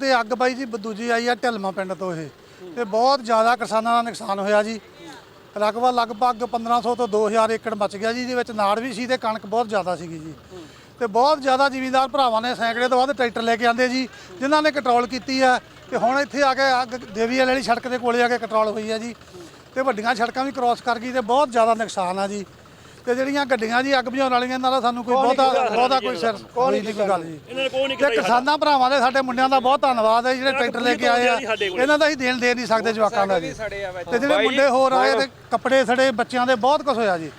ਤੇ ਅੱਗ ਬਾਈ ਜੀ ਦੂਜੀ ਆਈ ਆ ਢਲਮਾ ਪਿੰਡ ਤੋਂ ਇਹ। ਤੇ ਬਹੁਤ ਜ਼ਿਆਦਾ ਕਿਸਾਨਾਂ ਦਾ ਨੁਕਸਾਨ ਹੋਇਆ ਜੀ। ਲਗਭਗ ਲਗਭਗ 1500 ਤੋਂ 2000 ਏਕੜ ਬਚ ਗਿਆ ਜੀ ਇਹਦੇ ਵਿੱਚ ਨਾੜ ਵੀ ਸੀ ਤੇ ਕਣਕ ਬਹੁਤ ਜ਼ਿਆਦਾ ਸੀਗੀ ਜੀ। ਤੇ ਬਹੁਤ ਜ਼ਿਆਦਾ ਜ਼ਿਮੀਂਦਾਰ ਭਰਾਵਾਂ ਨੇ ਸੈਂਕੜੇ ਤੋਂ ਵੱਧ ਟਰੈਕਟਰ ਲੈ ਕੇ ਆਂਦੇ ਜੀ, ਜਿਨ੍ਹਾਂ ਨੇ ਕੰਟਰੋਲ ਕੀਤੀ ਆ। ਤੇ ਹੁਣ ਇੱਥੇ ਆ ਕੇ ਅੱਗ, ਦੇਵੀ ਵਾਲੀ ਸੜਕ ਦੇ ਕੋਲੇ ਆ ਕੇ ਕੰਟਰੋਲ ਹੋਈ ਆ ਜੀ। ਤੇ ਵੱਡੀਆਂ ਸੜਕਾਂ ਵੀ ਕ੍ਰਾਸ ਕਰ ਗਈ ਤੇ ਬਹੁਤ ਜ਼ਿਆਦਾ ਨੁਕਸਾਨ ਆ ਜੀ। ਤੇ ਜਿਹੜੀਆਂ ਗੱਡੀਆਂ ਜੀ ਅੱਗ ਬੁਝਾਉਣ ਵਾਲੀਆਂ ਦਾ ਸਾਨੂੰ ਕੋਈ ਬਹੁਤਾ ਬਹੁਤਾ ਕੋਈ ਸਿਰ ਕੋਈ ਨਹੀਂ ਕੋਈ ਗੱਲ ਜੀ। ਇਹਨਾਂ ਨੇ ਕੋਈ ਨਹੀਂ ਤੇ ਕਿਸਾਨਾਂ ਭਰਾਵਾਂ ਦੇ ਸਾਡੇ ਮੁੰਡਿਆਂ ਦਾ ਬਹੁਤ ਧੰਨਵਾਦ ਹੈ ਜਿਹੜੇ ਟਰੈਕਟਰ ਲੈ ਕੇ ਆਏ ਆ। ਇਹਨਾਂ ਦਾ ਅਸੀਂ ਦੇਣ ਦੇ ਨਹੀਂ ਸਕਦੇ ਜਵਾਕਾਂ ਦਾ ਜੀ। ਤੇ ਜਿਹੜੇ ਮੁੰਡੇ ਹੋਰ ਆਏ ਤੇ ਕੱਪੜੇ ਸੜੇ ਬੱਚਿਆਂ ਦੇ ਬਹੁਤ ਕੁਝ ਹੋਇਆ ਜੀ।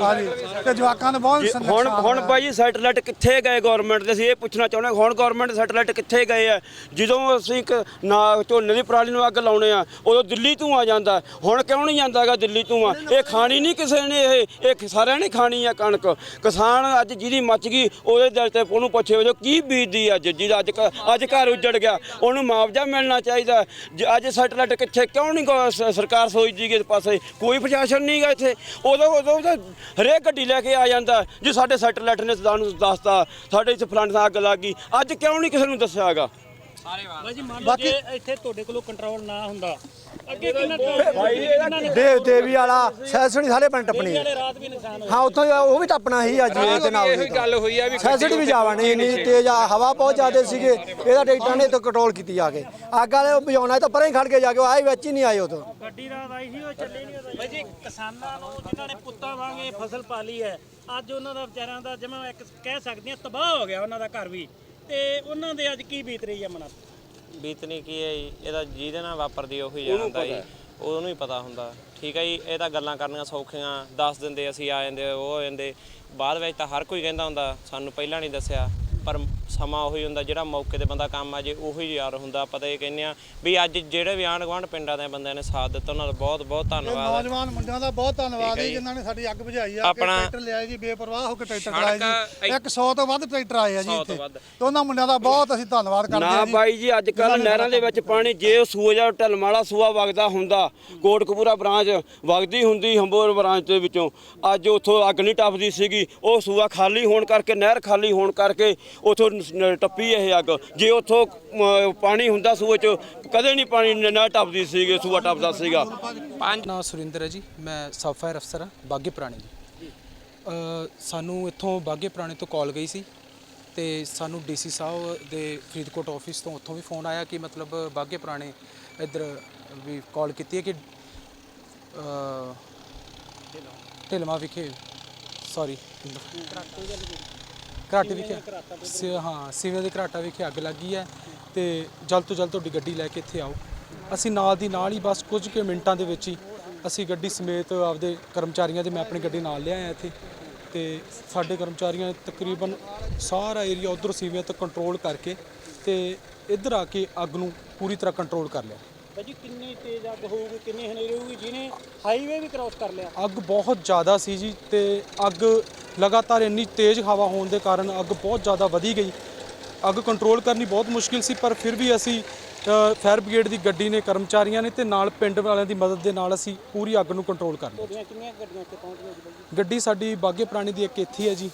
ਹਾਂਜੀ ਤੇ ਜਵਾਕਾਂ ਦੇ ਬਹੁਤ ਹੁਣ ਹੁਣ ਹੋਇਆ। ਭਾਈ ਸੈਟਲਾਈਟ ਕਿੱਥੇ ਗਏ ਗਵਰਨਮੈਂਟ ਦੇ? ਅਸੀਂ ਇਹ ਪੁੱਛਣਾ ਚਾਹੁੰਦੇ ਹਾਂ ਹੁਣ ਗਵਰਨਮੈਂਟ ਸੈਟਲਾਈਟ ਕਿੱਥੇ ਗਏ ਆ? ਜਦੋਂ ਅਸੀਂ ਇੱਕ ਨਾ ਝੋਨੇ ਦੀ ਪਰਾਲੀ ਨੂੰ ਅੱਗ ਲਾਉਣੇ ਆ ਉਦੋਂ ਦਿੱਲੀ ਤੋਂ ਆ ਜਾਂਦਾ। ਹੁਣ ਕਿਉਂ ਨਹੀਂ ਜਾਂਦਾਗਾ ਦਿੱਲੀ ਤੋਂ ਆ ਇਹ ਖਾਣੀ ਨਹੀਂ ਕਿਸੇ ਨੇ ਇਹ ਇਹ ਸਾਰਿਆਂ ਨੇ ਖਾਣੀ ਆ ਕਣਕ। ਕਿਸਾਨ ਅੱਜ ਜਿਹਦੀ ਮੱਚ ਗਈ ਉਹਦੇ ਦਿਲ ਤੇ ਉਹਨੂੰ ਪੁੱਛੇ ਵਜੋ ਕੀ ਬੀਤਦੀ ਅੱਜ ਜਿਹਦਾ ਅੱਜ ਅੱਜ ਘਰ ਉੱਜੜ ਗਿਆ। ਉਹਨੂੰ ਮੁਆਵਜ਼ਾ ਮਿਲਣਾ ਚਾਹੀਦਾ। ਅੱਜ ਸੈਟਲਾਈਟ ਕਿੱਥੇ ਕਿਉਂ ਨਹੀਂ ਗੋ- ਸਰਕਾਰ ਸੋਚਦੀ ਕਿ ਪਾਸੇ ਕੋਈ ਪ੍ਰਸ਼ਾਸਨ ਨਹੀਂਗਾ ਇੱਥੇ। ਉਦੋਂ ਉਦੋਂ ਹਰੇਕ ਗੱਡੀ ਲੈ ਕੇ ਆ ਜਾਂਦਾ ਜੀ ਸਾਡੇ ਸੈਟਲਾਈਟ ਨੇ ਸਾਨੂੰ ਦੱਸਤਾ ਸਾਡੇ ਇੱਥੇ ਫਲਾਣ ਥਾਂ ਅੱਗ ਲੱਗ ਗਈ। ਅੱਜ ਕਿਉਂ ਨਹੀਂ ਕਿਸੇ ਨੂੰ ਦੱਸਿਆਗਾ ਜੇ ਇੱਥੇ ਤੁਹਾਡੇ ਕੋਲੋਂ ਕੰਟਰੋਲ ਨਾ ਹੁੰਦਾ ਅੱਗੇ ਕਿੰਨਾ ਦੇਵ ਦੇਵੀ ਵਾਲਾ ਸੈਸੜੀ ਸਾਰੇ ਪਿੰਡ ਟੱਪਣੀ ਵਾਲੇ ਰਾਤ ਵੀ ਨੁਕਸਾਨ ਹੋਇਆ ਹਾਂ ਉੱਥੋਂ ਹੀ ਉਹ ਵੀ ਟੱਪਣਾ ਹੀ ਅੱਜ ਇਹਦੇ ਨਾਲ ਇਹ ਗੱਲ ਹੋਈ ਆ ਵੀ ਸੈਸੜੀ ਵੀ ਜਾਵਣੀ ਇੰਨੀ ਤੇਜ਼ ਆ ਹਵਾ ਬਹੁਤ ਜ਼ਿਆਦਾ ਸੀਗੇ ਇਹਦਾ ਟਰੈਕਟਰਾਂ ਨੇ ਤਾਂ ਕੰਟਰੋਲ ਕੀਤੀ ਆ ਕੇ। ਅੱਗ ਵਾਲੇ ਉਹ ਬੁਝਾਉਣਾ ਤਾਂ ਪਰੇ ਹੀ ਖੜ ਕੇ ਜਾ ਕੇ ਉਹ ਆਏ ਵਿੱਚ ਹੀ ਨਹੀਂ ਆਏ ਉਦੋਂ ਗੱਡੀ ਰਾਤ ਆਈ ਸੀ ਉਹ ਚੱਲੇ ਨਹੀਂ ਬਾਈ। ਜੀ ਕਿਸਾਨਾਂ ਨੂੰ ਜਿਨ੍ਹਾਂ ਨੇ ਪੁੱਤਾਂ ਵਾਂਗੇ ਫਸਲ ਪਾਲੀ ਹੈ ਅੱਜ ਉਹਨਾਂ ਦਾ ਵਿਚਾਰਿਆਂ ਦਾ ਜਿਵੇਂ ਇੱਕ ਕਹਿ ਸਕਦੇ ਆ ਤਬਾਹ ਹੋ ਗਿਆ ਉਹਨਾਂ ਦਾ ਘਰ ਵੀ। ਤੇ ਉਹਨਾਂ ਦੇ ਅੱਜ ਕੀ ਬੀਤ ਰਹੀ ਹੈ ਮਨਾਂ? ਬੀਤਨੀ ਕੀ ਹੈ ਜੀ? ਇਹਦਾ ਜਿਹਦੇ ਨਾਲ ਵਾਪਰਦੀ ਉਹੀ ਜਾਣਦਾ ਜੀ। ਉਹਨੂੰ ਹੀ ਪਤਾ ਹੁੰਦਾ। ਠੀਕ ਹੈ ਜੀ? ਇਹ ਤਾਂ ਗੱਲਾਂ ਕਰਨੀਆਂ ਸੌਖੀਆਂ। ਦੱਸ ਦਿੰਦੇ ਅਸੀਂ ਆ ਜਾਂਦੇ ਉਹ ਹੋ ਜਾਂਦੇ। ਬਾਅਦ ਵਿੱਚ ਤਾਂ ਹਰ ਕੋਈ ਕਹਿੰਦਾ ਹੁੰਦਾ ਸਾਨੂੰ ਪਹਿਲਾਂ ਨਹੀਂ ਦੱਸਿਆ। ਪਰ ਸਮਾਂ ਉਹੀ ਹੁੰਦਾ ਜਿਹੜਾ ਮੌਕੇ ਤੇ ਬੰਦਾ ਕੰਮ ਆ ਜੇ ਉਹੀ ਯਾਰ ਹੁੰਦਾ। ਪਤਾ ਇਹ ਕਹਿੰਦੇ ਆ ਵੀ ਅੱਜ ਜਿਹੜੇ ਵੀ ਆਂਢ ਗੁਆਂਢ ਪਿੰਡਾਂ ਦੇ ਬੰਦਿਆਂ ਨੇ ਸਾਥ ਦਿੱਤਾ ਉਹਨਾਂ ਦਾ ਬਹੁਤ ਬਹੁਤ ਤੇ ਧੰਨਵਾਦ ਹੈ ਨੌਜਵਾਨ ਮੁੰਡਿਆਂ ਦਾ ਬਹੁਤ ਧੰਨਵਾਦ ਜੀ ਜਿਨ੍ਹਾਂ ਨੇ ਸਾਡੀ ਅੱਗ ਬੁਝਾਈ ਆ ਕਿ ਆਪਣਾ- ਟਰੈਕਟਰ ਲਿਆਏ ਜੀ ਬੇਪਰਵਾਹ ਹੋ ਕੇ ਟਰੈਕਟਰ ਚਲਾਏ ਜੀ। ਇੱਕ- 100 ਤੋਂ ਵੱਧ ਟਰੈਕਟਰ ਆਏ ਆ ਜੀ 100 ਤੋਂ ਇੱਥੇ। ਤੇ ਉਹਨਾਂ ਮੁੰਡਿਆਂ ਦਾ ਬਹੁਤ ਅਸੀਂ ਧੰਨਵਾਦ ਕਰਦੇ ਨਾ ਹਾਂ ਜੀ। ਬਾਈ ਜੀ ਅੱਜ ਕੱਲ ਨਹਿਰਾਂ ਦੇ ਵਿੱਚ ਪਾਣੀ ਜੇ ਉਹ ਸੂਆ ਜਾਂ ਢਲਮ ਵਾਲਾ ਸੂਆ ਵਗਦਾ ਹੁੰਦਾ ਕੋਟਕਪੂਰਾ ਬ੍ਰਾਂਚ ਵਗਦੀ ਹੁੰਦੀ ਹੰਬੋਰ ਬ੍ਰਾਂਚ ਦੇ ਵਿੱਚੋਂ। ਅੱਜ ਉੱਥੋਂ ਅੱਗ ਨਹੀਂ ਟੱਪਦੀ ਸੀਗੀ ਉਹ ਸੂਆ ਖਾਲੀ ਹੋਣ ਕਰਕੇ ਨਹਿਰ ਖਾਲੀ ਹੋਣ ਕਰਕੇ ਉੱਥੋਂ ਨ- ਟੱਪੀ ਇਹ ਅੱਗ। ਜੇ ਉੱਥੋਂ ਅਮ, ਪਾਣੀ ਹੁੰਦਾ ਸੂਏ ਚ ਕਦੇ ਨਹੀਂ ਪਾਣੀ ਨ- ਨਹਿਰ ਟੱਪਦੀ ਸੀਗੀ ਸੂਆ ਟੱਪਦਾ ਸੀਗਾ। ਨਾਮ ਸੁਰਿੰਦਰ ਹੈ ਜੀ। ਮੈਂ ਸਬ ਫਾਇਰ ਅਫਸਰ ਹਾਂ ਬਾਗੇ ਪੁਰਾਣੇ ਜੀ। ਅ, ਸਾਨੂੰ ਇੱਥੋਂ ਬਾਗੇ ਪੁਰਾਣੇ ਤੋਂ ਕਾਲ ਗਈ ਸੀ ਤੇ ਸਾਨੂੰ ਡੀਸੀ ਸਾਹਿਬ ਦੇ ਫਰੀਦਕੋਟ ਆਫਿਸ ਤੋਂ ਉੱਥੋਂ ਵੀ ਫੋਨ ਆਇਆ ਕਿ ਮਤਲਬ ਬਾਗੇ ਪੁਰਾਣੇ ਇੱਧਰ ਵੀ ਕਾਲ ਕੀਤੀ ਹੈ ਕਿ ਅ, ਢਿਲਮਾ ਵਿਖੇ ਸੌਰੀ ਘਰਾਟੇ ਵਿਖੇ ਸਿ- ਹਾਂ ਸਿਵੇਂ ਦੇ ਘਰਾਟਾ ਵਿਖੇ ਅੱਗ ਲੱਗੀ ਹੈ ਤੇ ਜਲਦ ਤੋਂ ਜਲਦ ਤੁਹਾਡੀ ਗੱਡੀ ਲੈ ਕੇ ਇੱਥੇ ਆਓ। ਅਸੀਂ ਨਾਲ ਦੀ ਨਾਲ ਹੀ ਬਸ ਕੁਝ ਕੁ ਮਿੰਟਾਂ ਦੇ ਵਿੱਚ ਹੀ ਅਸੀਂ ਗੱਡੀ ਸਮੇਤ ਆਪਦੇ ਕਰਮਚਾਰੀਆਂ ਦੇ ਮੈਂ ਆਪਣੀ ਗੱਡੀ ਨਾਲ ਲਿਆਇਆ ਇੱਥੇ ਤੇ ਸਾਡੇ ਕਰਮਚਾਰੀਆਂ ਨੇ ਤਕਰੀਬਨ ਸਾਰਾ ਏਰੀਆ ਉਧਰ ਸਿਵੇਂ ਤੋਂ ਕੰਟਰੋਲ ਕਰਕੇ ਤੇ ਇੱਧਰ ਆ ਕੇ ਅੱਗ ਨੂੰ ਪੂਰੀ ਤਰ੍ਹਾਂ ਕੰਟਰੋਲ ਕਰ ਲਿਆ। ਬਾਜੀ ਕਿੰਨੀ ਤੇਜ਼ ਅੱਗ ਹੋਊਗੀ ਕਿੰਨੀ ਹਨੇਰੀ ਹੋਊਗੀ ਜਿਹਨੇ ਹਾਈਵੇ ਵੀ ਕ੍ਰਾਸ ਕਰ ਲਿਆ। ਅੱਗ ਬਹੁਤ ਜ਼ਿਆਦਾ ਸੀ ਜੀ ਤੇ ਅੱਗ ਲਗਾਤਾਰ ਇੰਨੀ ਤੇਜ਼ ਹਵਾ ਹੋਣ ਦੇ ਕਾਰਨ ਅੱਗ ਬਹੁਤ ਜ਼ਿਆਦਾ ਵਧੀ ਗਈ। ਅੱਗ ਕੰਟਰੋਲ ਕਰਨੀ ਬਹੁਤ ਮੁਸ਼ਕਿਲ ਸੀ ਪਰ ਫਿਰ ਵੀ ਅਸੀਂ ਫਾਇਰ ਬ੍ਰਿਗੇਡ ਦੀ ਗੱਡੀ ਨੇ ਕਰਮਚਾਰੀਆਂ ਨੇ ਤੇ ਨਾਲ ਪਿੰਡ ਵਾਲਿਆਂ ਦੀ ਮਦਦ ਦੇ ਨਾਲ ਅਸੀਂ ਪੂਰੀ ਅੱਗ ਨੂੰ ਕੰਟਰੋਲ ਕਰ ਲਿਆ। ਤੁਹਾਡੀਆਂ ਕਿੰਨੀਆਂ ਗੱਡੀਆਂ ਇੱਥੇ ਪਹੁੰਚ ਗਈਆਂ ਜੀ ਬਾਈ ਜੀ? ਗੱਡੀ ਸਾਡੀ ਬਾਗੇ ਪੁਰਾਣੇ ਦੀ ਇੱਕ ਇੱਥੇ ਹੈ ਜੀ।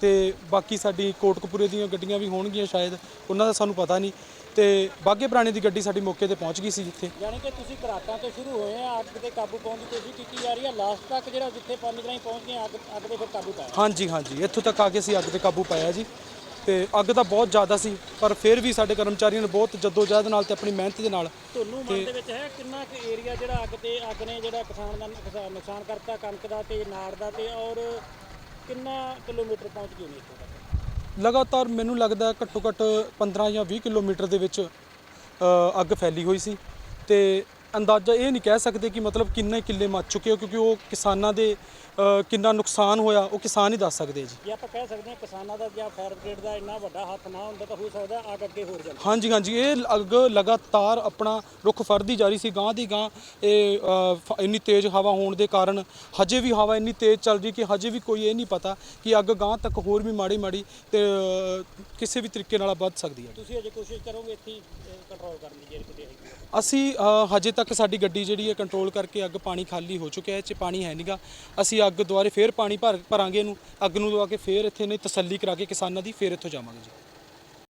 ਤੇ ਬਾਕੀ ਸਾਡੀ ਕੋਟਕਪੂਰੇ ਦੀਆਂ ਗੱਡੀਆਂ ਵੀ ਹੋਣਗੀਆਂ ਸ਼ਾਇਦ ਉਹਨਾਂ ਦਾ ਸਾਨੂੰ ਪਤਾ ਨਹੀਂ। ਤੇ ਬਾਗੇ ਪੁਰਾਣੇ ਦੀ ਗੱਡੀ ਸਾਡੀ ਮੌਕੇ ਤੇ ਪਹੁੰਚ ਗਈ ਸੀ ਜਿੱਥੇ। ਯਾਨੀ ਕਿ ਤੁਸੀਂ ਘਰਾਟਾਂ ਤੋਂ ਸ਼ੁਰੂ ਹੋਏ ਆ ਅੱਗ ਤੇ ਕਾਬੂ ਪਾਉਣ ਦੀ ਕੋਸ਼ਿਸ਼ ਕੀਤੀ ਜਾ ਰਹੀ ਹੈ ਲਾਸਟ ਤੱਕ ਜਿਹੜਾ ਜਿੱਥੇ ਪਾਣੀ ਰਾਹੀਂ ਪਹੁੰਚ ਗਏ ਅੱਗ ਅੱਗ ਤੇ ਫਿਰ ਕਾਬੂ ਪਾਇਆ। ਹਾਂਜੀ ਹਾਂਜੀ ਇੱਥੋਂ ਤੱਕ ਆ ਕੇ ਅਸੀਂ ਅੱਗ ਤੇ ਕਾਬੂ ਪਾਇਆ ਜੀ। ਤੇ ਅੱਗ ਤਾਂ ਬਹੁਤ ਜ਼ਿਆਦਾ ਸੀ ਪਰ ਫਿਰ ਵੀ ਸਾਡੇ ਕਰਮਚਾਰੀਆਂ ਨੇ ਬਹੁਤ ਜਦੋਜਹਿਦ ਨਾਲ ਤੇ ਆਪਣੀ ਮਿਹਨਤ ਦੇ ਨਾਲ ਤੁਹਾਨੂੰ ਮਨ ਦੇ ਵਿੱਚ ਹੈ ਕਿੰਨਾ ਕੁ ਏਰੀਆ ਜਿਹੜਾ ਅੱਗ ਤੇ ਅੱਗ ਨੇ ਜਿਹੜਾ ਕਿਸਾਨ ਦਾ ਨੁਕਸਾਨ ਨੁਕਸਾਨ ਕਰਤਾ ਕਣਕ ਦਾ ਤੇ ਨਾੜ ਦਾ ਤੇ ਔਰ ਕਿੰਨਾ ਕਿਲੋਮੀਟਰ ਪਹੁੰਚ ਗਏ ਨੇ ਇੱਥੋਂ ਤੱਕ ਲਗਾਤਾਰ ਮੈਨੂੰ ਲੱਗਦਾ ਘੱਟੋ ਘੱਟ 15 ਜਾਂ 20 ਕਿਲੋਮੀਟਰ ਦੇ ਵਿੱਚ ਅ, ਅੱਗ ਫੈਲੀ ਹੋਈ ਸੀ ਤੇ ਅੰਦਾਜ਼ਾ ਇਹ ਨਹੀਂ ਕਹਿ ਸਕਦੇ ਕਿ ਮਤਲਬ ਕਿੰਨੇ ਕਿੱਲੇ ਮੱਚ ਚੁੱਕੇ ਹੋ ਕਿਉਂਕਿ ਉਹ ਕਿਸਾਨਾਂ ਦੇ ਅ, ਕਿੰਨਾ ਨੁਕਸਾਨ ਹੋਇਆ ਉਹ ਕਿਸਾਨ ਹੀ ਦੱਸ ਸਕਦੇ ਜੀ। ਜੇ ਆਪਾਂ ਕਹਿ ਸਕਦੇ ਹਾਂ ਕਿਸਾਨਾਂ ਦਾ ਜਾਂ ਫਾਇਰ ਬ੍ਰਿਗੇਡ ਦਾ ਇੰਨਾ ਵੱਡਾ ਹੱਥ ਨਾ ਹੁੰਦਾ ਤਾਂ ਹੋ ਸਕਦਾ ਅੱਗ ਅੱਗੇ ਹੋਰ ਜਾਂਦੀ ਹਾਂਜੀ ਹਾਂਜੀ ਇਹ ਅੱਗ ਲਗਾਤਾਰ ਆਪਣਾ ਰੁੱਖ ਫੜਦੀ ਜਾ ਰਹੀ ਸੀ ਗਾਂ ਦੀ ਗਾਂ ਇਹ ਅ, ਫ- ਇੰਨੀ ਤੇਜ਼ ਹਵਾ ਹੋਣ ਦੇ ਕਾਰਨ ਹਜੇ ਵੀ ਹਵਾ ਇੰਨੀ ਤੇਜ਼ ਚੱਲ ਰਹੀ ਕਿ ਹਜੇ ਵੀ ਕੋਈ ਇਹ ਨਹੀਂ ਪਤਾ ਕਿ ਅੱਗ ਗਾਂ ਤੱਕ ਹੋਰ ਵੀ ਮਾੜੀ ਮਾੜੀ ਤੇ ਅ, ਕਿਸੇ ਵੀ ਤਰੀਕੇ ਨਾਲ ਵੱਧ ਸਕਦੀ ਹੈ। ਤੁਸੀਂ ਅਜੇ ਕੋਸ਼ਿਸ਼ ਕਰੋਗੇ ਇੱਥੇ ਕੰਟਰੋਲ ਕਰਨ ਦੀ ਜੇ ਕਿਤੇ ਹੈਗੀ। ਅਸੀਂ ਅ, ਹਜੇ ਤੱਕ ਸਾਡੀ ਗੱਡੀ ਜਿਹੜੀ ਹੈ ਕੰਟਰੋਲ ਕਰਕੇ ਅੱਗ ਪਾਣੀ ਖਾਲੀ ਹੋ ਚੁੱਕਿਆ ਹੈ, ਇਹ 'ਚ ਪਾਣੀ ਹੈ ਨਹੀਂਗਾ ਅਸੀਂ ਅੱਗ ਦੁਆਰੇ ਫੇਰ ਪਾਣੀ ਭਰ ਭਰਾਂਗੇ ਇਹਨੂੰ। ਅੱਗ ਨੂੰ ਦਵਾ ਕੇ ਫੇਰ ਇੱਥੇ ਨੇ ਤਸੱਲੀ ਕਰਾ ਕੇ ਕਿਸਾਨਾਂ ਦੀ ਫੇਰ ਇੱਥੋਂ ਜਾਵਾਂਗੇ ਜੀ।